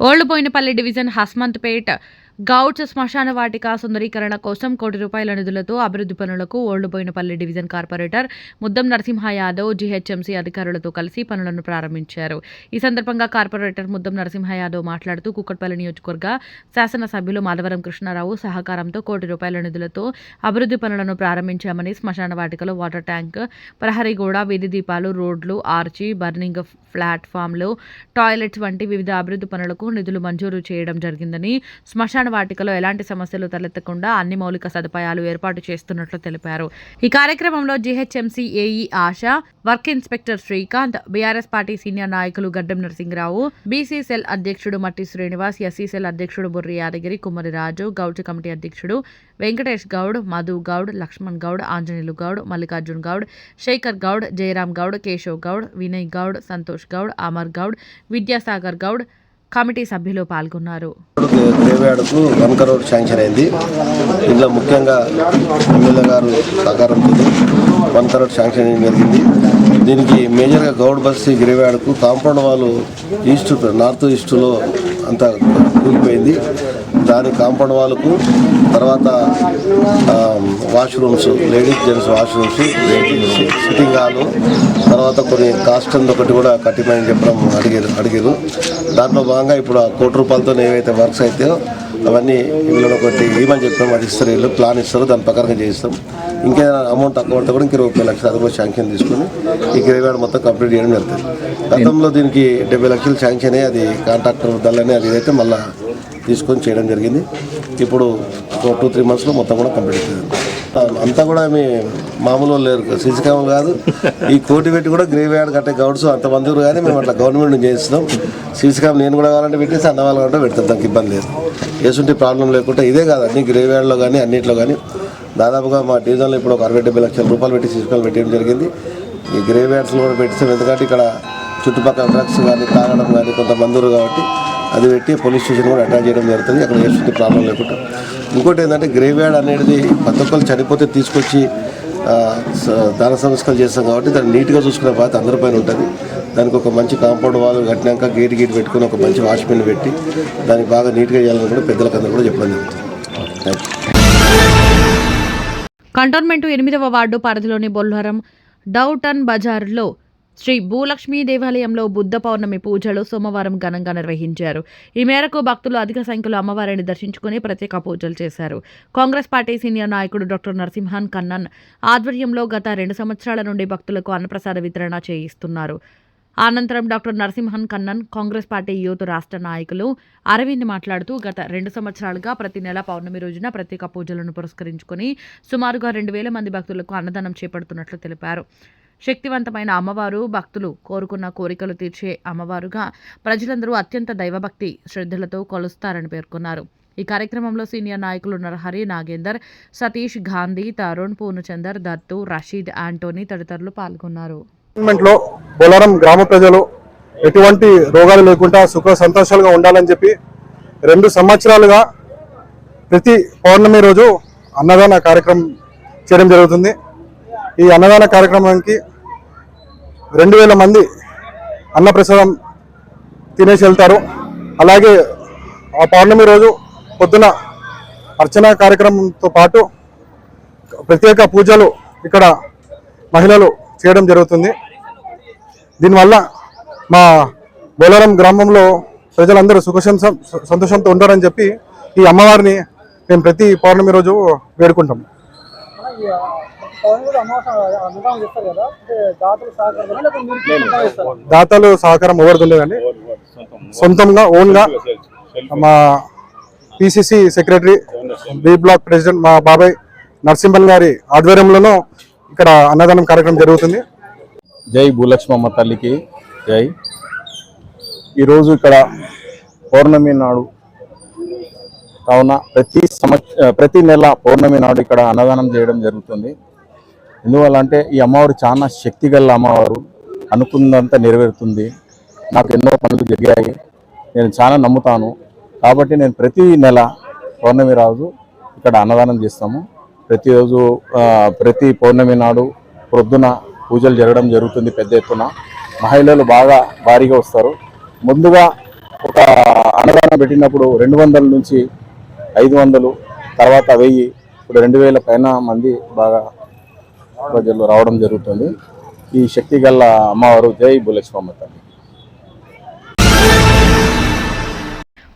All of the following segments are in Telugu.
ఓళ్ళుబోయినపల్లి డివిజన్ హస్మంత్పేట్ గౌడ్స్ శ్మశాన వాటిక సుందరీకరణ కోసం కోటి రూపాయల నిధులతో అభివృద్ధి పనులకు Old Bowenpally division corporator Muddam Narasimha Yadav GHMC అధికారులతో కలిసి పనులను ప్రారంభించారు. ఈ సందర్భంగా కార్పొరేటర్ ముద్దం నరసింహ యాదవ్ మాట్లాడుతూ కుక్కట్పల్లి నియోజకవర్గ శాసనసభ్యులు మాధవరం కృష్ణారావు సహకారంతో కోటి రూపాయల నిధులతో అభివృద్ధి పనులను ప్రారంభించామని శ్మశాన వాటికలో వాటర్ ట్యాంక్ ప్రహరీ గోడ వీధి దీపాలు రోడ్లు ఆర్చి బర్నింగ్ ప్లాట్ఫామ్లు టాయిలెట్స్ వంటి వివిధ అభివృద్ధి పనులకు నిధులు మంజూరు చేయడం జరిగిందని శ్మశాన వాటికలో ఎలాంటి సమస్యలు తలెత్తకుండా అన్ని మౌలిక సదుపాయాలు ఏర్పాటు చేస్తున్నట్లు తెలిపారు. ఈ కార్యక్రమంలో GHMC AE Asha work inspector Srikanth BRS party senior నాయకులు గడ్డం నరసింహరావు బీసీ సెల్ అధ్యక్షుడు మట్టి శ్రీనివాస్ ఎస్సీ సెల్ అధ్యక్షుడు బుర్రి యాదగిరి కుమ్మరి రాజు గౌడ్ కమిటీ అధ్యక్షుడు వెంకటేష్ గౌడ్ మధు గౌడ్ లక్ష్మణ్ గౌడ్ ఆంజనేయులు గౌడ్ మల్లికార్జున్ గౌడ్ శేఖర్ గౌడ్ జయరాం గౌడ్ కేశవ్ గౌడ్ వినయ్ గౌడ్ సంతోష్ గౌడ్ అమర్ గౌడ్ విద్యాసాగర్ గౌడ్ కమిటీ సభ్యులు పాల్గొన్నారు. దేవేడుకు వంక రోడ్ శాంక్షన్ అయింది. ఇందులో ముఖ్యంగా ఎమ్మెల్యే గారు సహకారంతో వంక రోడ్ శాంక్షన్ అయ్యడం జరిగింది. దీనికి మేజర్గా గౌడ్ బస్తీ గిరివాడకు కాంపౌండ్ వాళ్ళు ఈస్ట్ నార్త్ ఈస్ట్లో అంతా కూలిపోయింది. దాని కాంపౌండ్ వాళ్ళకు తర్వాత washrooms ladies gents washrooms sitting hall తర్వాత కొన్ని కాస్ట్ ఒకటి కూడా కట్టిమని చెప్పడం అడిగారు అడిగారు. దాంట్లో భాగంగా ఇప్పుడు ఆ కోటి రూపాయలతో ఏవైతే వర్క్స్ అయితే అవన్నీ వీళ్ళని ఒకటి ఇవ్వమని చెప్పాం అది ఇస్తారు వీళ్ళు ప్లాన్ ఇస్తారు దాని ప్రకారంగా చేయిస్తాం. ఇంకేదైనా అమౌంట్ తక్కువ పడితే కూడా ఇంక ఇరవై లక్షలు అది కూడా శాంక్షన్ తీసుకుని ఈ గిరివాడ మొత్తం కంప్లీట్ చేయడం జరుగుతుంది. గతంలో దీనికి డెబ్బై లక్షలు శాంక్షన్ అయ్యి అది కాంట్రాక్టర్ దళ్ళని అది అయితే మళ్ళీ తీసుకొని చేయడం జరిగింది. ఇప్పుడు ఒక టూ త్రీ మంత్స్లో మొత్తం కూడా కంప్లీట్ అవుతుంది. అంతా కూడా మీ మామూలు వాళ్ళు లేరు సీసీ కెమెరాలు కాదు. ఈ కోటి పెట్టి కూడా గ్రేవ్ యార్డ్ కట్టే గౌడ్స్ అంతమంది కానీ మేము అట్లా గవర్నమెంట్ నుంచి చేస్తున్నాం. సీసీ కెమెరా నేను కూడా కావాలంటే పెట్టేసి అన్న వాళ్ళు అంటే పెడతాం దానికి ఇబ్బంది లేదు. వేసుంటే ప్రాబ్లం లేకుండా ఇదే కాదు అన్ని గ్రేవ్ యార్డ్లో కానీ అన్నింటిలో కానీ దాదాపుగా మా డివిజన్లో ఇప్పుడు ఒక అరవై డెబ్బై లక్షల రూపాయలు పెట్టి శిశుకాలు పెట్టడం జరిగింది. ఈ గ్రేవ్ యార్డ్స్లో కూడా పెట్టిస్తాం. ఎందుకంటే ఇక్కడ చుట్టుపక్కల డ్రగ్స్ కానీ తాగడం కానీ కొంత మందురు కాబట్టి అది పెట్టి పోలీస్ స్టేషన్ కూడా అటాచ్ చేయడం జరుగుతుంది. అక్కడ వేసుకుంటే ప్రాబ్లం లేకుండా. ఇంకోటి ఏంటంటే గ్రేవ్ యార్డ్ అనేది ప్రతి ఒక్కరు చనిపోతే తీసుకొచ్చి దాన సంస్కారాలు చేస్తాం కాబట్టి దాన్ని నీట్గా చూసుకునే బాధ్యత అందరిపైన ఉంటుంది. దానికి ఒక మంచి కాంపౌండ్ వాల్ కట్టినాక గేట్ గేట్ పెట్టుకుని ఒక మంచి వాచ్మెన్ పెట్టి దానికి బాగా నీట్గా చేయాలని కూడా పెద్దలకు అందరూ కూడా చెప్పడం జరుగుతుంది. థ్యాంక్ యూ కంటోన్మెంట్ ఎనిమిదవ వార్డు పరిధిలోని బొల్వరం డౌటన్ బజార్లో శ్రీ భూలక్ష్మీ దేవాలయంలో బుద్ధ పౌర్ణమి పూజలు సోమవారం ఘనంగా నిర్వహించారు. ఈ మేరకు భక్తులు అధిక సంఖ్యలో అమ్మవారిని దర్శించుకుని ప్రత్యేక పూజలు చేశారు. కాంగ్రెస్ పార్టీ సీనియర్ నాయకుడు డాక్టర్ నరసింహన్ కన్నన్ ఆధ్వర్యంలో గత రెండు సంవత్సరాల నుండి భక్తులకు అన్నప్రసాద వితరణ చేయిస్తున్నారు. అనంతరం doctor Narasimhan Kannan Congress party youth రాష్ట్ర నాయకులు అరవింద్ మాట్లాడుతూ గత రెండు సంవత్సరాలుగా ప్రతి నెల పౌర్ణమి రోజున ప్రత్యేక పూజలను పురస్కరించుకొని సుమారుగా రెండు వేల మంది భక్తులకు అన్నదానం చేపడుతున్నట్లు తెలిపారు. శక్తివంతమైన అమ్మవారు భక్తులు కోరుకున్న కోరికలు తీర్చే అమ్మవారుగా ప్రజలందరూ అత్యంత దైవభక్తి శ్రద్ధలతో కొలుస్తారని పేర్కొన్నారు. ఈ కార్యక్రమంలో సీనియర్ నాయకులు నరహరి నాగేందర్ సతీష్ గాంధీ తరుణ్ పూర్ణచందర్ దత్తు రషీద్ ఆంటోనీ తదితరులు పాల్గొన్నారు. లో బొలారం గ్రామ ప్రజలు ఎటువంటి రోగాలు లేకుండా సుఖ సంతోషాలుగా ఉండాలని చెప్పి రెండు సంవత్సరాలుగా ప్రతి పౌర్ణమి రోజు అన్నదాన కార్యక్రమం చేయడం జరుగుతుంది. ఈ అన్నదాన కార్యక్రమానికి రెండు వేల మంది అన్నప్రసాదం తినేసి వెళ్తారు. అలాగే ఆ పౌర్ణమి రోజు పొద్దున అర్చన కార్యక్రమంతో పాటు ప్రత్యేక పూజలు ఇక్కడ మహిళలు చేయడం జరుగుతుంది. దీనివల్ల మా బోలారం గ్రామంలో ప్రజలందరూ సుఖశం సంతోషంతో ఉంటారని చెప్పి ఈ అమ్మవారిని మేము ప్రతి పౌర్ణమి రోజు వేడుకుంటాం. దాతలు సహకారం సొంతంగా ఎవరిది ఉండదండి సొంతంగా ఓన్గా మా PCC secretary B block president మా బాబాయ్ నరసింహన్ గారి ఆధ్వర్యంలోనూ ఇక్కడ అన్నదానం కార్యక్రమం జరుగుతుంది. జై భూలక్ష్మమ్మ తల్లికి జై. ఈరోజు ఇక్కడ పౌర్ణమి నాడు కావున ప్రతి సంవత్స ప్రతి నెల పౌర్ణమి నాడు ఇక్కడ అన్నదానం చేయడం జరుగుతుంది. ఎందువల్ల అంటే ఈ అమ్మవారు చాలా శక్తిగల అమ్మవారు అనుకున్నదంతా నెరవేరుతుంది. నాకు ఎన్నో పనులు జరిగాయి. నేను చాలా నమ్ముతాను. కాబట్టి నేను ప్రతి నెల పౌర్ణమి రోజు ఇక్కడ అన్నదానం చేస్తాము. ప్రతిరోజు ప్రతి పౌర్ణమి నాడు ప్రొద్దున పూజలు జరగడం జరుగుతుంది పెద్ద ఎత్తున. మహిళలు బాగా భారీగా వస్తారు. ముందుగా ఒక అన్నదానం పెట్టినప్పుడు రెండు వందల నుంచి ఐదు వందలు తర్వాత వెయ్యి ఇప్పుడు రెండు వేల పైన మంది బాగా ప్రజలు రావడం జరుగుతుంది. ఈ శక్తి గల్ల అమ్మవారు జై భూలక్ష్మమ్మ తల్లి.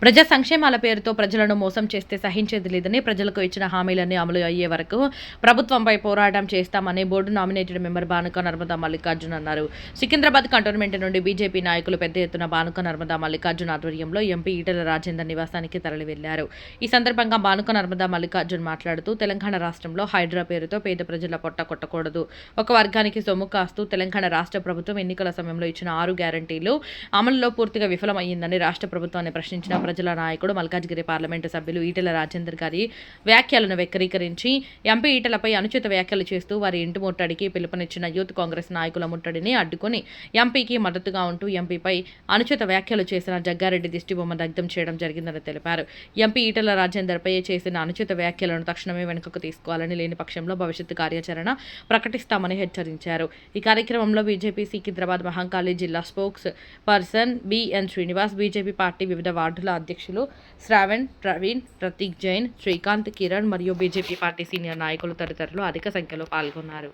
ప్రజా సంక్షేమాల పేరుతో ప్రజలను మోసం చేస్తే సహించేది లేదని ప్రజలకు ఇచ్చిన హామీలన్నీ అమలు అయ్యే వరకు ప్రభుత్వంపై పోరాటం చేస్తామని board nominated member Banuka Narmada Mallikarjun అన్నారు. సికింద్రాబాద్ కంటోన్మెంట్ నుండి బీజేపీ నాయకులు పెద్ద ఎత్తున బానుక నర్మదా మల్లికార్జున్ ఆధ్వర్యంలో ఎంపీ ఈటల రాజేందర్ నివాసానికి తరలి వెళ్ళారు ఈ సందర్భంగా బానుక నర్మదా మల్లికార్జున్ మాట్లాడుతూ తెలంగాణ రాష్ట్రంలో హైడ్రా పేరుతో పేద ప్రజల పొట్ట కొట్టకూడదు. ఒక వర్గానికి సొమ్ము కాస్తూ తెలంగాణ రాష్ట్ర ప్రభుత్వం ఎన్నికల సమయంలో ఇచ్చిన ఆరు గ్యారంటీలు అమలులో పూర్తిగా విఫలమయ్యిందని రాష్ట్ర ప్రభుత్వాన్ని ప్రశ్నించిన ప్రజల నాయకుడు మల్కాజ్గిరి పార్లమెంటు సభ్యులు ఈటెల రాజేందర్ గారి వ్యాఖ్యలను వెక్కరీకరించి ఎంపీ ఈటలపై అనుచిత వ్యాఖ్యలు చేస్తూ వారి ఇంటి ముట్టడికి పిలుపునిచ్చిన యూత్ కాంగ్రెస్ నాయకుల ముట్టడిని అడ్డుకుని ఎంపీకి మద్దతుగా ఉంటూ ఎంపీపై అనుచిత వ్యాఖ్యలు చేసిన జగ్గారెడ్డి దిష్టిబొమ్మ దగ్ధం చేయడం జరిగిందని తెలిపారు. ఎంపీ ఈటల రాజేందర్పై చేసిన అనుచిత వ్యాఖ్యలను తక్షణమే వెనుకకు తీసుకోవాలని లేని పక్షంలో భవిష్యత్తు కార్యాచరణ ప్రకటిస్తామని హెచ్చరించారు. ఈ కార్యక్రమంలో బీజేపీ సికింద్రాబాద్ మహంకాళి జిల్లా spokesperson BN Srinivas BJP party వివిధ వార్డుల అధ్యక్షులు శ్రావణ్ ప్రవీణ్ ప్రతీక్ జైన్ శ్రీకాంత్ కిరణ్ మరియు బీజేపీ పార్టీ సీనియర్ నాయకులు తదితరులు అధిక సంఖ్యలో పాల్గొన్నారు.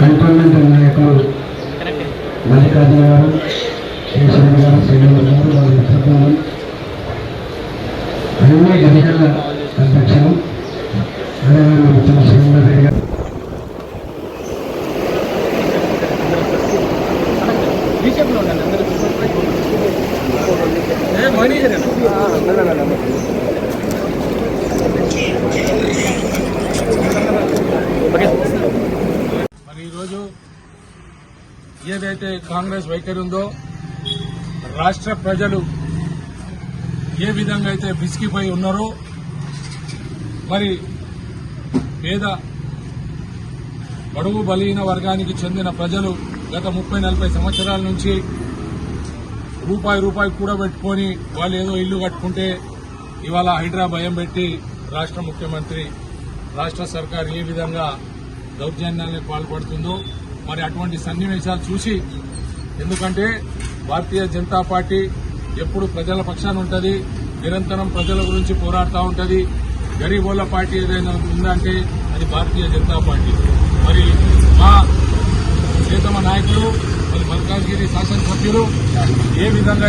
కంటోన్మెంట్ నాయకులు మల్లికార్జున గారు అన్ని గదిగల అధ్యక్షులు అదేవిధంగా గారు మరి ఈరోజు ఏదైతే కాంగ్రెస్ వైఖరి ఉందో రాష్ట్ర ప్రజలు ఏ విధంగా అయితే విసిగిపోయి ఉన్నారో మరి పేద బడుగు బలహీన వర్గానికి చెందిన ప్రజలు గత ముప్పై నలభై సంవత్సరాల నుంచి రూపాయి రూపాయి కూడబెట్టుకొని వాళ్ళు ఏదో ఇల్లు కట్టుకుంటే ఇవాళ హైడ్రా భయం పెట్టి రాష్ట్ర ముఖ్యమంత్రి రాష్ట్ర సర్కార్ ఏ విధంగా దౌర్జన్యానికి పాల్పడుతుందో మరి అటువంటి సన్నివేశాలు చూసి ఎందుకంటే భారతీయ జనతా పార్టీ ఎప్పుడు ప్రజల పక్షాన ఉంటుంది నిరంతరం ప్రజల గురించి పోరాడుతూ ఉంటుంది. గరీబోళ్ళ పార్టీ ఏదైనా ఉందంటే అది భారతీయ జనతా పార్టీ. మరి మా చేతమ నాయకులు మరి మల్కాజ్గిరి శాసనసభ్యులు ఏ విధంగా